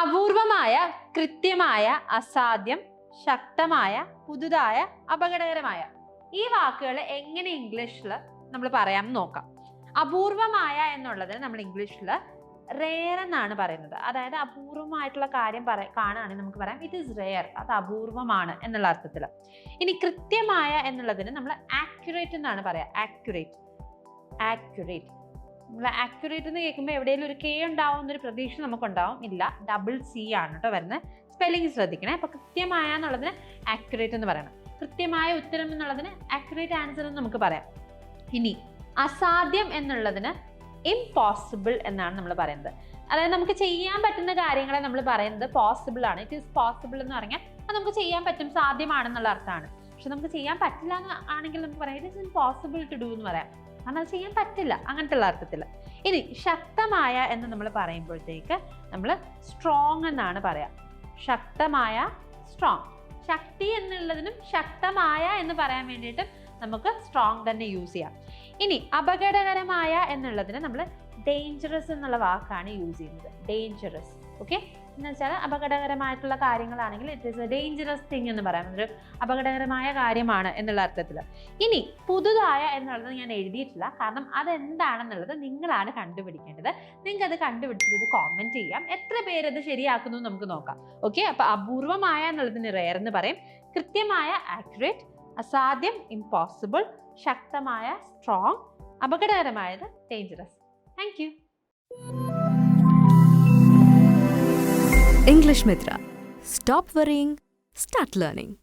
അപൂർവമായ കൃത്യമായ അസാധ്യം ശക്തമായ പുതുതായ അപകടകരമായ. ഈ വാക്കുകൾ എങ്ങനെ ഇംഗ്ലീഷിൽ നമ്മൾ പറയാമെന്ന് നോക്കാം. അപൂർവമായ എന്നുള്ളതിന് നമ്മൾ ഇംഗ്ലീഷിൽ റെയർ എന്നാണ് പറയുന്നത്. അതായത് അപൂർവമായിട്ടുള്ള കാര്യം പറ കാണുകയാണെങ്കിൽ നമുക്ക് പറയാം ഇറ്റ് ഈസ് റെയർ അത് അപൂർവമാണ് എന്നുള്ള അർത്ഥത്തിൽ ഇനി കൃത്യമായ എന്നുള്ളതിന് നമ്മൾ ആക്യുറേറ്റ് എന്നാണ് പറയുക ആക്യുറേറ്റ് ആക്യുറേറ്റ് ആക്യുറേറ്റ് എന്ന് കേൾക്കുമ്പോൾ എവിടെയെങ്കിലും ഒരു കെ ഉണ്ടാവും എന്നൊരു പ്രതീക്ഷ നമുക്കുണ്ടാവും. ഇല്ല ഡബിൾ സി ആണ് കേട്ടോ വരുന്നത്. സ്പെല്ലിംഗ് ശ്രദ്ധിക്കണേ. അപ്പോൾ കൃത്യമായ എന്നുള്ളതിന് ആക്യുറേറ്റ് എന്ന് പറയണം. കൃത്യമായ ഉത്തരം എന്നുള്ളതിന് ആക്യുറേറ്റ് ആൻസർ എന്ന് നമുക്ക് പറയാം. ഇനി അസാധ്യം എന്നുള്ളതിന് ഇംപോസിബിൾ എന്നാണ് നമ്മൾ പറയുന്നത്. അതായത് നമുക്ക് ചെയ്യാൻ പറ്റുന്ന കാര്യങ്ങളെ നമ്മൾ പറയുന്നത് പോസിബിൾ ആണ്. ഇറ്റ് ഈസ് പോസിബിൾ എന്ന് പറഞ്ഞാൽ അത് നമുക്ക് ചെയ്യാൻ പറ്റും സാധ്യമാണെന്നുള്ള അർത്ഥമാണ്. പക്ഷെ നമുക്ക് ചെയ്യാൻ പറ്റില്ല എന്ന് ആണെങ്കിൽ നമുക്ക് പറയാം it is impossible to do എന്ന് പറയാം. അത് ചെയ്യാൻ പറ്റില്ല. അങ്ങനത്തെ ഉള്ള അർത്ഥത്തിൽ ഇനി ശക്തമായ എന്ന് നമ്മൾ പറയുമ്പോഴത്തേക്ക് നമ്മൾ സ്ട്രോങ് എന്നാണ് പറയാം. ശക്തമായ സ്ട്രോങ് ശക്തി എന്നുള്ളതിനും ശക്തമായ എന്ന് പറയാൻ വേണ്ടിയിട്ട് നമുക്ക് സ്ട്രോങ് തന്നെ യൂസ് ചെയ്യാം. ഇനി അപകടകരമായ എന്നുള്ളതിന് നമ്മൾ ഡേഞ്ചറസ് എന്നുള്ള വാക്കാണ് യൂസ് ചെയ്യുന്നത്. ഡേഞ്ചറസ് ഓക്കെ എന്ന് വെച്ചാൽ അപകടകരമായിട്ടുള്ള കാര്യങ്ങളാണെങ്കിൽ it is a dangerous thing എന്ന് പറയാം ഒരു അപകടകരമായ കാര്യമാണ് എന്നുള്ള അർത്ഥത്തിൽ. ഇനി പുതുതായ എന്നുള്ളത് ഞാൻ എഴുതിയിട്ടില്ല. കാരണം അതെന്താണെന്നുള്ളത് നിങ്ങളാണ് കണ്ടുപിടിക്കേണ്ടത്. നിങ്ങൾക്ക് അത് കണ്ടുപിടിച്ചിട്ട് കോമെന്റ് ചെയ്യാം. എത്ര പേര് അത് ശരിയാക്കുന്നു നമുക്ക് നോക്കാം. ഓക്കെ അപ്പൊ അപൂർവമായ എന്നുള്ളതിന് റെയർ എന്ന് പറയും. കൃത്യമായ ആക്യുറേറ്റ് അസാധ്യം ഇമ്പോസിബിൾ ശക്തമായ strong അപകടകരമായത് dangerous You. English Mitra. Stop worrying, start learning.